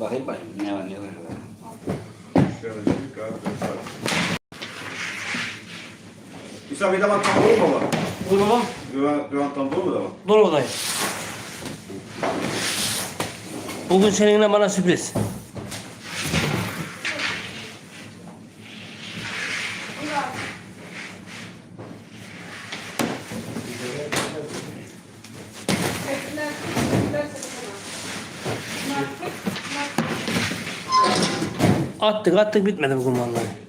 Bakayım bakayım ne var ne var. Şöyle bir Galatasaray. İsa bir de bak tam olur mu baba? Buyur babam. Güven, güven tam olur mu da bak? Dolabadayım. Bugün seninle bana sürpriz. Attık attık bitmedi bugün vallahi.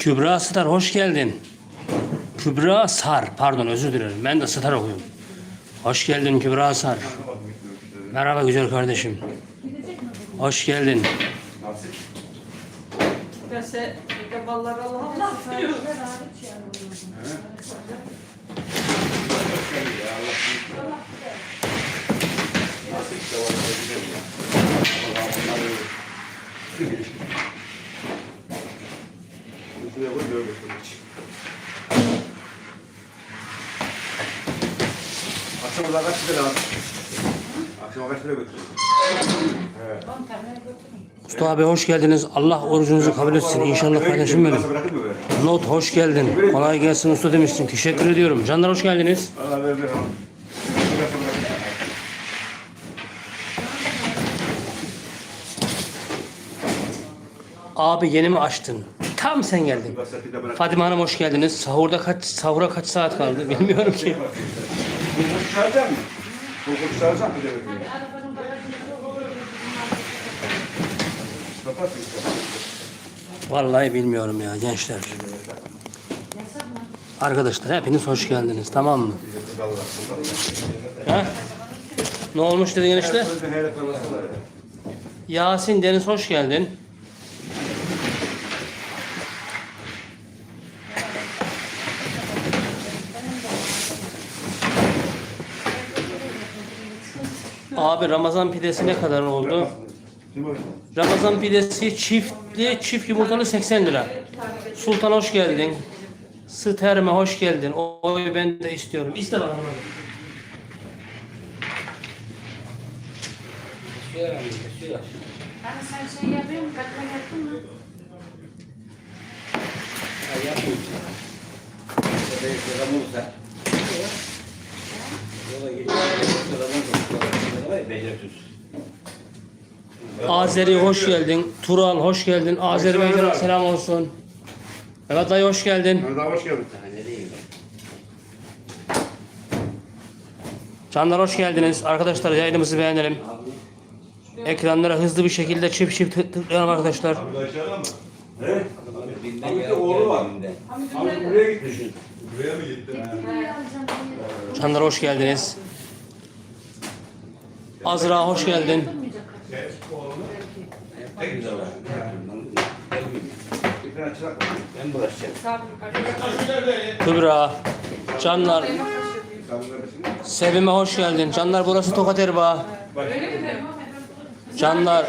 Kübra Star hoş geldin. Kübra Sar pardon özür dilerim. Ben de Star okuyorum. Hoş geldin Kübra Sar. Merhaba güzel kardeşim. Hoş geldin. Balları Allah Allah diyor. Nasıl işte o da güzel ya. Bunları Şuraya koy böyle götür. Akşam orada kaç lira lazım? Akşam kaç lira götürüyorsun? Evet. Usta abi hoş geldiniz. Allah orucunuzu kabul etsin. İnşallah mı böyle? Not hoş geldin. Kolay gelsin usta demişsin. Teşekkür ediyorum. Canlar hoş geldiniz. Abi yeni mi açtın? Tam sen geldin. Fatime Hanım hoş geldiniz. Sahurda kaç sahura kaç saat kaldı bilmiyorum ki. İşte. Vallahi bilmiyorum ya gençler. Arkadaşlar hepiniz hoş geldiniz tamam mı? Ha? Ne olmuş dedin ya. Yasin Deniz hoş geldin. Abi Ramazan pidesi ne kadar oldu? Ramazan pidesi çiftli çift yumurtalı 80 lira. Sultan hoş geldin. Sterme hoş geldin. Oy ben de istiyorum. İste bakalım. Abi. Hani sen şey yapıyor musun? Katma yaptın mı? Şuradan olursa. Yola geçiyor. Şuradan Azeri hoş geldin. Tural hoş geldin. Azerbaycan'a selam olsun. Evet dayı hoş geldin. Mehmet abi hoş geldin. Canlar hoş geldiniz. Arkadaşlar yayınımızı beğenelim. Ekranlara hızlı bir şekilde çift çift tık- tıklayalım arkadaşlar. He? Binden Abi bir ya, oğlu var. Abi buraya gitmiş. Buraya mı gitti? Canlar hoş geldiniz. Azra hoş geldin. Kübra. Canlar. Sevime hoş geldin. Canlar burası Tokat Erbaa. Canlar.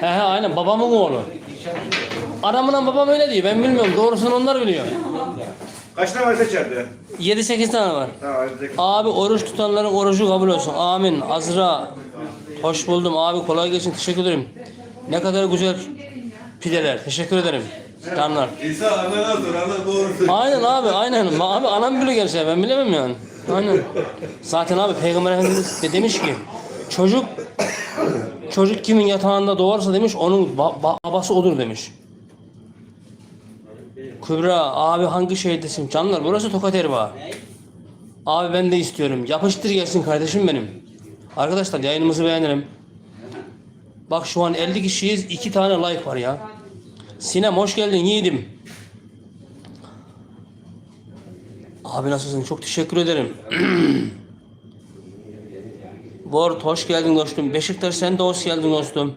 He he aynen babamın oğlu. Anamla babam öyle diyor. Ben bilmiyorum. Doğrusunu onlar biliyor. Kaç tane var seçerdi? 7-8 tane var. Tamam hadi. Abi oruç tutanların orucu kabul olsun. Amin. Azra. Hoş buldum abi. Kolay gelsin. Teşekkür ederim. Ne kadar güzel pideler. Teşekkür ederim. Canlar. İsa anana sor, ana doğrusu. Aynen Aynen abi aynen. Ma- Abi anam bile gelse ben bilemem yani. Aynen. Zaten abi Peygamber Efendimiz de demiş ki çocuk çocuk kimin yatağında doğarsa demiş onun ba- ba- babası odur demiş. Kübra abi hangi şehirdesin? Canlar burası Tokat Erbaa. Abi ben de istiyorum. Yapıştır gelsin kardeşim benim. Arkadaşlar yayınımızı beğenelim. Bak şu an 50 kişiyiz. 2 tane like var ya. Sinem hoş geldin yiğidim. Abi nasılsın? Çok teşekkür ederim. Word hoş geldin dostum. Beşiktaş sen de hoş geldin dostum.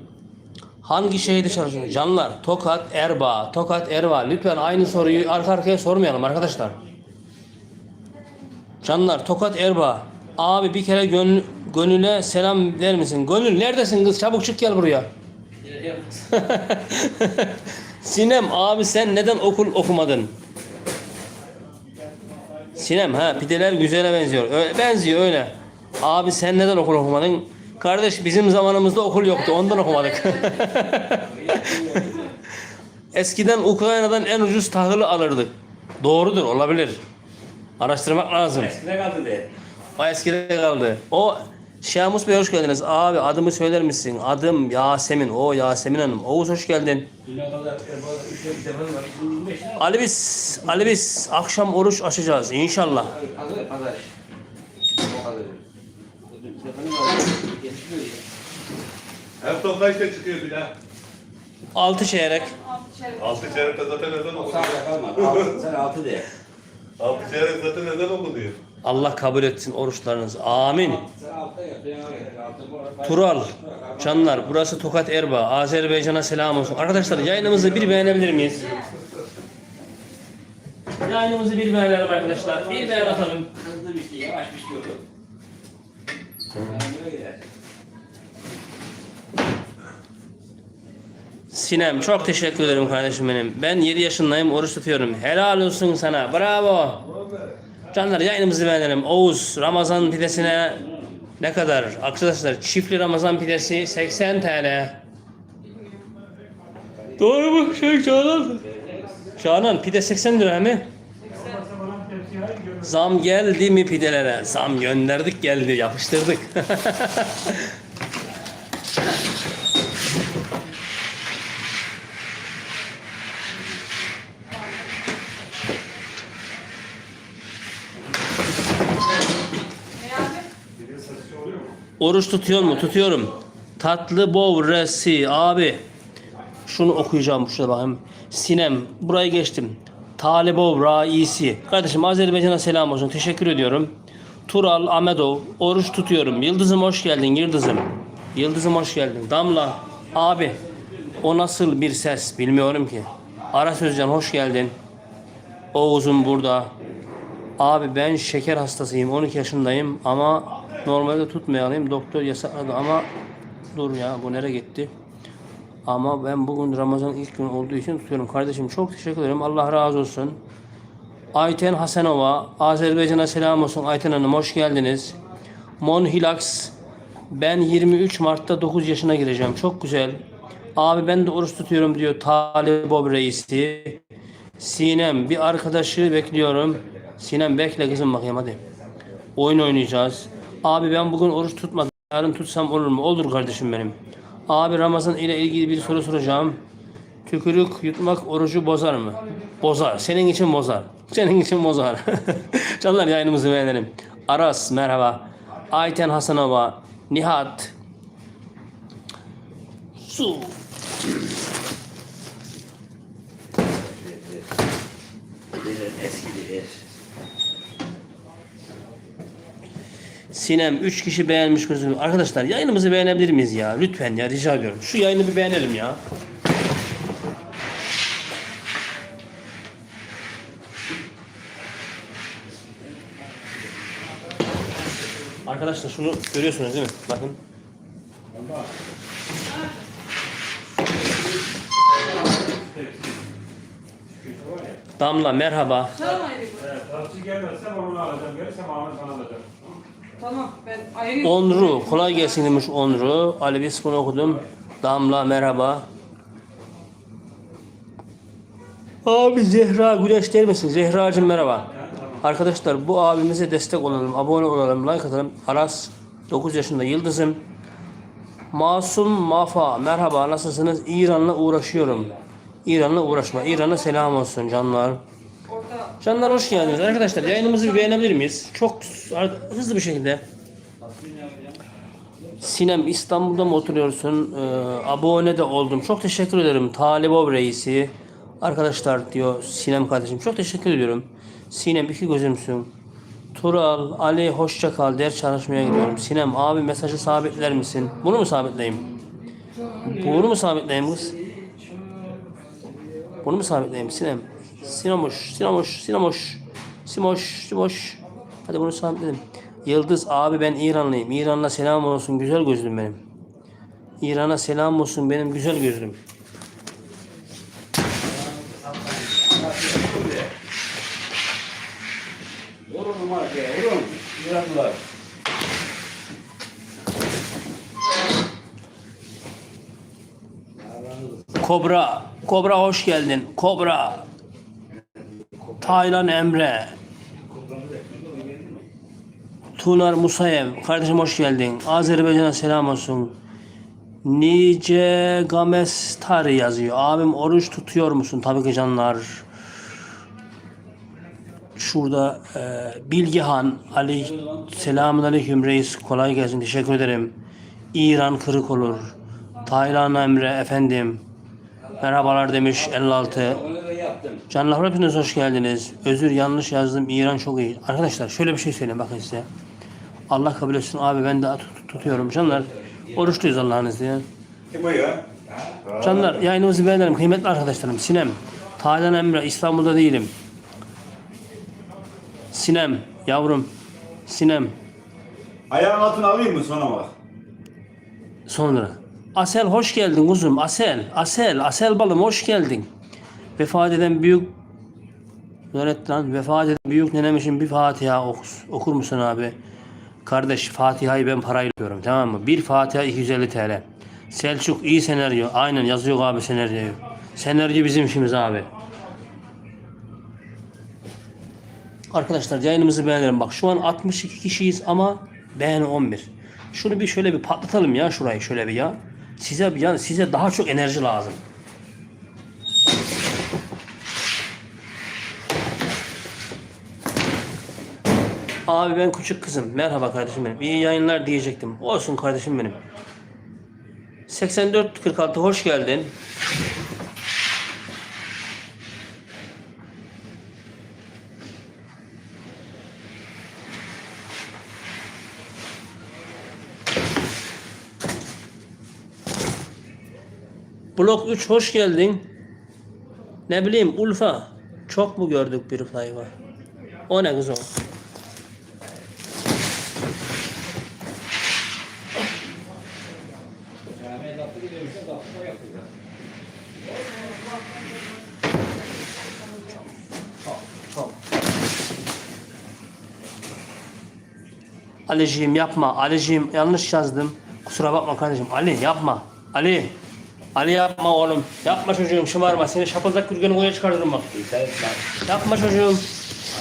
Hangi şehirde çalışıyorsun? Canlar, Tokat, Erbaa, Tokat, Erbaa. Lütfen aynı soruyu arka arkaya sormayalım arkadaşlar. Canlar, Tokat, Erbaa. Abi bir kere gönül, Gönül'e selam der misin? Gönül neredesin kız? Çabuk çık gel buraya. Sinem abi sen neden okul okumadın? Sinem ha pideler güzele benziyor. Öyle, benziyor öyle. Abi sen neden okul okumadın? Kardeş bizim zamanımızda okul yoktu ondan okumadık. Eskiden Ukrayna'dan en ucuz tahılı alırdık. Doğrudur olabilir. Araştırmak lazım. Ne kaldı de? O eskide kaldı. O Şamus Bey hoş geldiniz. Abi adımı söyler misin? Adım Yasemin. O Yasemin Hanım. Oğuz hoş geldin. Dünya kadar Erbaa'da 3 defa var. 25 lira. Ali biz, Ali biz akşam oruç açacağız inşallah. Pazar, pazar. O kadar. Telefonum var. Getiriyor ya. Her son kaçta çıkıyor bir daha? Altı çeyrek. Altı çeyrekte zaten ezan O okunuyor. Altı, sen altı de. Altı çeyrek zaten ezan okunuyor. Allah kabul etsin oruçlarınızı. Amin. Tural, Canlar, burası Tokat Erbaa. Azerbaycan'a selam olsun. Arkadaşlar yayınımızı bir beğenebilir miyiz? Yayınımızı bir beğenelim arkadaşlar. Bir beğen atalım. Hızlı bir şey. Yavaş bir şey olur. Sinem çok teşekkür ederim kardeşim benim. Ben 7 yaşındayım oruç tutuyorum. Helal olsun sana. Bravo. Canlar yayınımızı beğenelim. Oğuz Ramazan pidesine ne kadar? Arkadaşlar çiftli Ramazan pidesi 80 TL. Doğru mu? Şey Canan. Canan pide 80 lira mi? Zam geldi mi pidelere? Zam gönderdik geldi yapıştırdık. Oruç tutuyor mu? Tutuyorum. Tatlı bovresi abi. Şunu okuyacağım şurada bakayım. Sinem burayı geçtim. Talibov Raisi. Kardeşim Azerbaycan'a selam olsun. Teşekkür ediyorum. Tural Amedov. Oruç tutuyorum. Yıldızım hoş geldin Yıldızım. Yıldızım hoş geldin. Damla abi. O nasıl bir ses bilmiyorum ki. Aras Özcan hoş geldin. Oğuz'um burada. Abi ben şeker hastasıyım. 12 yaşındayım ama normalde tutmayalım. Doktor yasakladı ama dur ya bu nereye gitti? Ama ben bugün Ramazan ilk gün olduğu için tutuyorum. Kardeşim çok teşekkür ederim. Allah razı olsun. Ayten Hasanova, Azerbaycan'a selam olsun. Ayten Hanım hoş geldiniz. Mon Hilax, ben 23 Mart'ta 9 yaşına gireceğim. Çok güzel. Abi ben de oruç tutuyorum diyor Talip reisi. Sinem bir arkadaşı bekliyorum. Sinem bekle kızım bakayım hadi. Oyun oynayacağız. Abi ben bugün oruç tutmadım. Yarın tutsam olur mu? Olur kardeşim benim. Abi Ramazan ile ilgili bir soru soracağım. Tükürük yutmak orucu bozar mı? Bozar. Senin için bozar. Senin için bozar. Canlar yayınımızı beğenelim. Aras merhaba. Ayten Hasanova. Nihat. Su. Eskidir. Sinem 3 kişi beğenmiş gözüm. Arkadaşlar yayınımızı beğenebilir miyiz ya? Lütfen ya rica ediyorum. Şu yayını bir beğenelim ya. Arkadaşlar şunu görüyorsunuz değil mi? Bakın. Damla merhaba. Tamam. Evet, gelmezse onu alacağım. Gelirsem alacağım. Tamam ben ayrı. Onru kolay gelsin demiş Onru. Ali biz bunu okudum. Damla merhaba. Abi Zehra Güneş değil misin? Zehracığım merhaba. Arkadaşlar bu abimize destek olalım, abone olalım, like atalım. Aras 9 yaşında Yıldız'ım. Masum Mafa merhaba nasılsınız? İran'la uğraşıyorum. İran'la uğraşma. İran'a selam olsun canlar. Canlar hoş geldiniz. Arkadaşlar yayınımızı bir beğenebilir miyiz? Çok hızlı bir şekilde. Sinem İstanbul'da mı oturuyorsun? Ee, abone de oldum. Çok teşekkür ederim. Talibov reisi. Arkadaşlar diyor Sinem kardeşim. Çok teşekkür ediyorum. Sinem iki gözümsün. Tural, Ali hoşça kal. Ders çalışmaya gidiyorum. Sinem abi mesajı sabitler misin? Bunu mu sabitleyeyim? Bunu mu sabitleyeyim kız? Bunu mu sabitleyeyim Sinem? Sinamoş, Sinamoş, Sinamoş, Simoş, Simoş. Hadi bunu sabitledim. Yıldız abi ben İranlıyım. İran'la selam olsun güzel gözlüm benim. İran'a selam olsun benim güzel gözlüm. Kobra, Kobra hoş geldin. Kobra. Taylan Emre. Tunar Musayev. Kardeşim hoş geldin. Azerbaycan'a selam olsun. Nice Gamestar yazıyor. Abim oruç tutuyor musun? Tabii ki canlar. Şurada e, Bilgehan Ali selamun aleyküm reis kolay gelsin teşekkür ederim. İran kırık olur. Taylan Emre efendim. Merhabalar demiş 56. Canlar hepiniz hoş geldiniz. Özür yanlış yazdım. İran çok iyi. Arkadaşlar şöyle bir şey söyleyeyim bakın size. Allah kabul etsin abi ben de tut- tutuyorum canlar. Oruçluyuz Allah'ın izniyle. Kim o ya? Canlar yayınımızı beğenelim kıymetli arkadaşlarım. Sinem, Taylan Emre İstanbul'da değilim. Sinem yavrum. Sinem Ayağın altına alayım mı sonra bak? sonra. Asel hoş geldin kuzum. Asel, Asel, Asel balım hoş geldin. Vefat eden büyük Öğretmen vefat eden büyük nenem için bir Fatiha okur, okur musun abi? Kardeş Fatiha'yı ben parayla yapıyorum tamam mı? Bir Fatiha 250 TL. Selçuk iyi senaryo. Aynen yazıyor abi senaryoyu. Senaryo bizim işimiz abi. Arkadaşlar yayınımızı beğenelim. Bak şu an 62 kişiyiz ama beğeni 11. Şunu bir şöyle bir patlatalım ya şurayı şöyle bir ya. Size yani size daha çok enerji lazım. Abi ben küçük kızım. Merhaba kardeşim benim. İyi yayınlar diyecektim. Olsun kardeşim benim. 8446 hoş geldin. Blok 3 hoş geldin. Ne bileyim Ulfa. Çok mu gördük bir hayvan? O ne kız o? Yapıyor. Aliciğim yapma. Aliciğim yanlış yazdım. Kusura bakma kardeşim. Ali yapma. Ali. Ali yapma oğlum. Yapma çocuğum şımarma. Seni şapıldak gürgeni koya çıkarırım bak. Yapma çocuğum.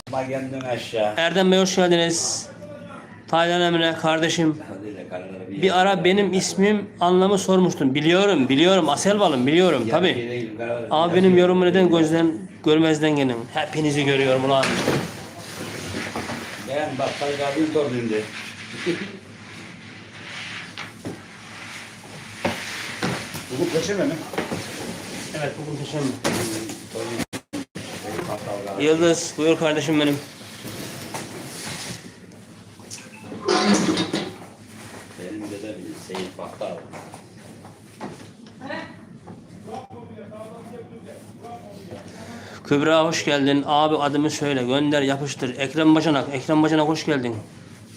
Ama kendin aşağı. Erdem Bey hoş geldiniz. Taylan Emre kardeşim. Bir ara benim ismim anlamı sormuştun. Biliyorum, biliyorum. Asel balım biliyorum tabi. Ama benim yorumu neden gözden görmezden gelin. Hepinizi görüyorum ulan. Ben bakkal kaldım gördüğümde. Bugün peşeme mi? Evet bugün teşekkür Yıldız buyur kardeşim. Benim de de bir Seyit Bakkal. Kübra hoş geldin. Abi adımı söyle. Gönder yapıştır. Ekrem Bacanak. Ekrem Bacanak hoş geldin.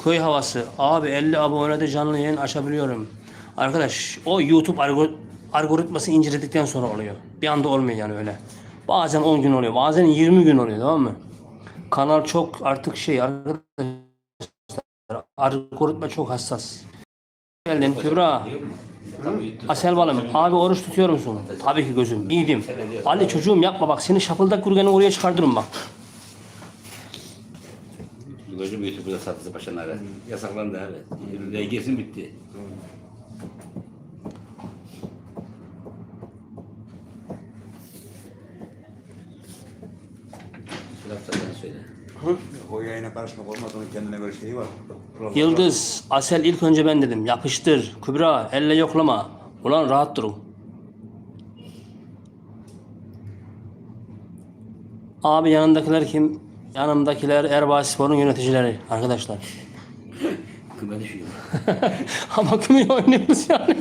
Köy havası. Abi 50 abonede canlı yayın açabiliyorum. Arkadaş o YouTube algor- algoritması inceledikten sonra oluyor. Bir anda olmuyor yani öyle. Bazen 10 gün oluyor. Bazen 20 gün oluyor tamam mı? Kanal çok artık şey arkadaşlar. Algoritma çok hassas. Geldin Kübra. Asel balım. Abi oruç tutuyor musun? Tabii ki gözüm. İyiydim. Ali çocuğum yapma bak. Seni şapıldak kurganı oraya çıkartırım bak. Gözüm YouTube'da sattı başanlara. Yasaklandı evet. LGS'in bitti. Laf zaten söyle. O yayına karışmak olmaz. Onun kendine göre şeyi var. Kuralları Yıldız, Asel ilk önce ben dedim. Yapıştır. Kübra, elle yoklama. Ulan rahat durun. Abi yanındakiler kim? Yanımdakiler Erbaa Spor'un yöneticileri arkadaşlar. Küme düşüyor. Ama kimi oynuyoruz yani.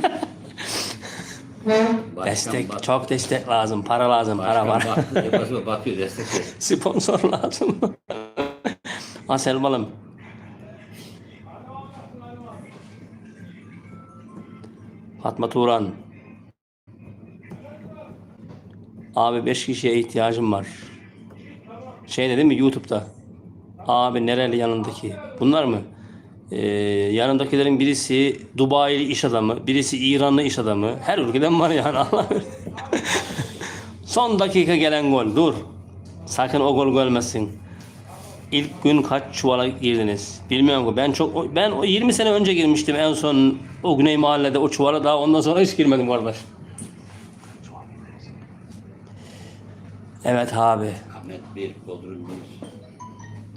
Başkan destek, bat- çok destek lazım. Para lazım, para var. Başkan battı. Yapası batıyor destek. Sponsor lazım. Asel balım. Fatma Turan. Abi 5 kişiye ihtiyacım var. Şey dedim mi YouTube'da? Abi nereli yanındaki? Bunlar mı? Ee, yanındakilerin birisi Dubai'li iş adamı, birisi İranlı iş adamı. Her ülkeden var yani Allah. Son dakika gelen gol. Dur. Sakın o gol gelmesin. İlk gün kaç çuvala girdiniz? Bilmiyorum ki. Ben çok ben o 20 sene önce girmiştim en son o Güney Mahallede o çuvala daha ondan sonra hiç girmedim kardeş. Evet abi.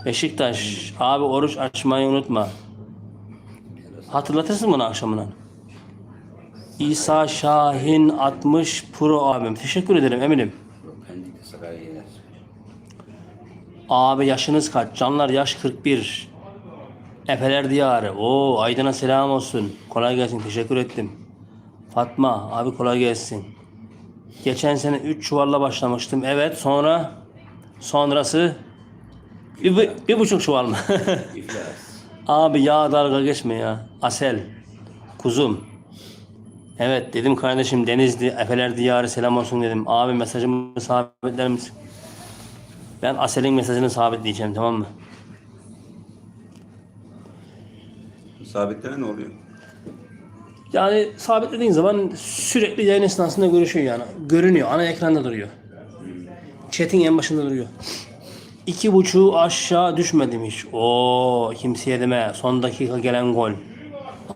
Beşiktaş abi oruç açmayı unutma. Hatırlatırsın bunu akşamına. İsa Şahin 60 Pro abim. Teşekkür ederim eminim. Abi yaşınız kaç? Canlar yaş 41. Efeler diyarı. Oo Aydın'a selam olsun. Kolay gelsin. Teşekkür ettim. Fatma abi kolay gelsin. Geçen sene 3 çuvalla başlamıştım. Evet sonra sonrası bir, bir, bir buçuk çuval mı? Abi ya dalga geçme ya. Asel. Kuzum. Evet dedim kardeşim Denizli Efeler diyarı selam olsun dedim. Abi mesajımı sabitler misin? Ben Asel'in mesajını sabitleyeceğim tamam mı? Sabitleme ne oluyor? Yani sabitlediğin zaman sürekli yayın esnasında görüşüyor yani. Görünüyor. Ana ekranda duruyor. Chat'in en başında duruyor. İki buçuğu aşağı düşmedim hiç. Oo kimseye deme. Son dakika gelen gol.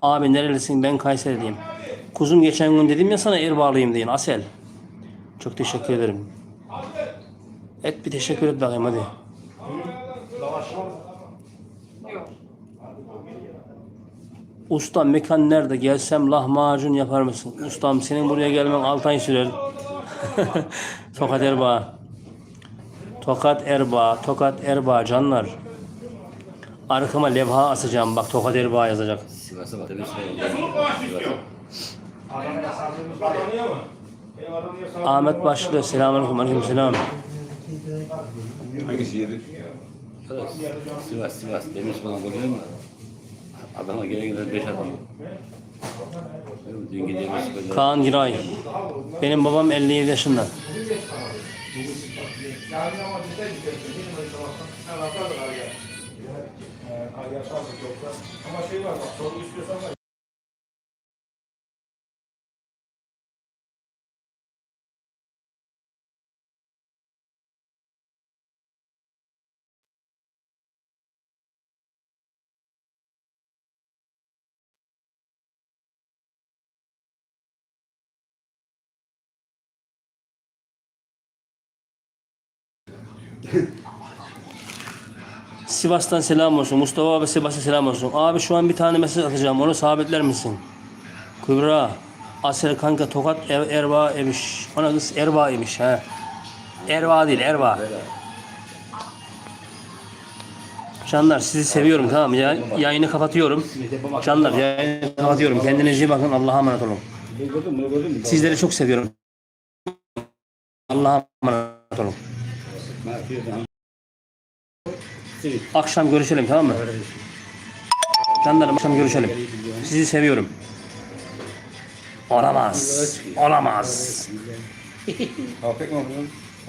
Abi nerelisin? Ben Kayseriliyim. Kuzum geçen gün dedim ya sana Erbağlıyım deyin. Asel. Çok teşekkür ederim. Et bir teşekkür et bakayım hadi. Yok. Ustam mekan nerede? Gelsem lahmacun yapar mısın? Ustam senin buraya gelmen 6 ay sürer. Tokat Erbaa. Tokat Erbaa, Tokat Erbaa canlar. Arkama levha asacağım bak Tokat Erbaa yazacak. Sivas'a bak. Ahmet Başlı selamünaleyküm aleyküm selam. Hangisi yedi? Evet. Sivas, Sivas. Demir falan koyuyor mu? Adama gele gele beş adam. Dün gece Kaan Giray. Benim babam 57 yaşında. Ama şey var bak soru istiyorsan Sivas'tan selam olsun. Mustafa abi Sivas'a selam olsun. Abi şu an bir tane mesaj atacağım. Onu sabitler misin? Kübra. Asel kanka Tokat er, Erbaa emiş. Ona kız Erbaa imiş ha. Erbaa değil Erbaa. Canlar sizi seviyorum tamam? Ya, yayını kapatıyorum. Canlar yayını kapatıyorum. Kendinize iyi bakın. Allah'a emanet olun. Sizleri çok seviyorum. Allah'a emanet olun. Akşam görüşelim tamam mı? Canlarım akşam görüşelim. Sizi seviyorum. Olamaz. Olamaz. Afiyet olsun?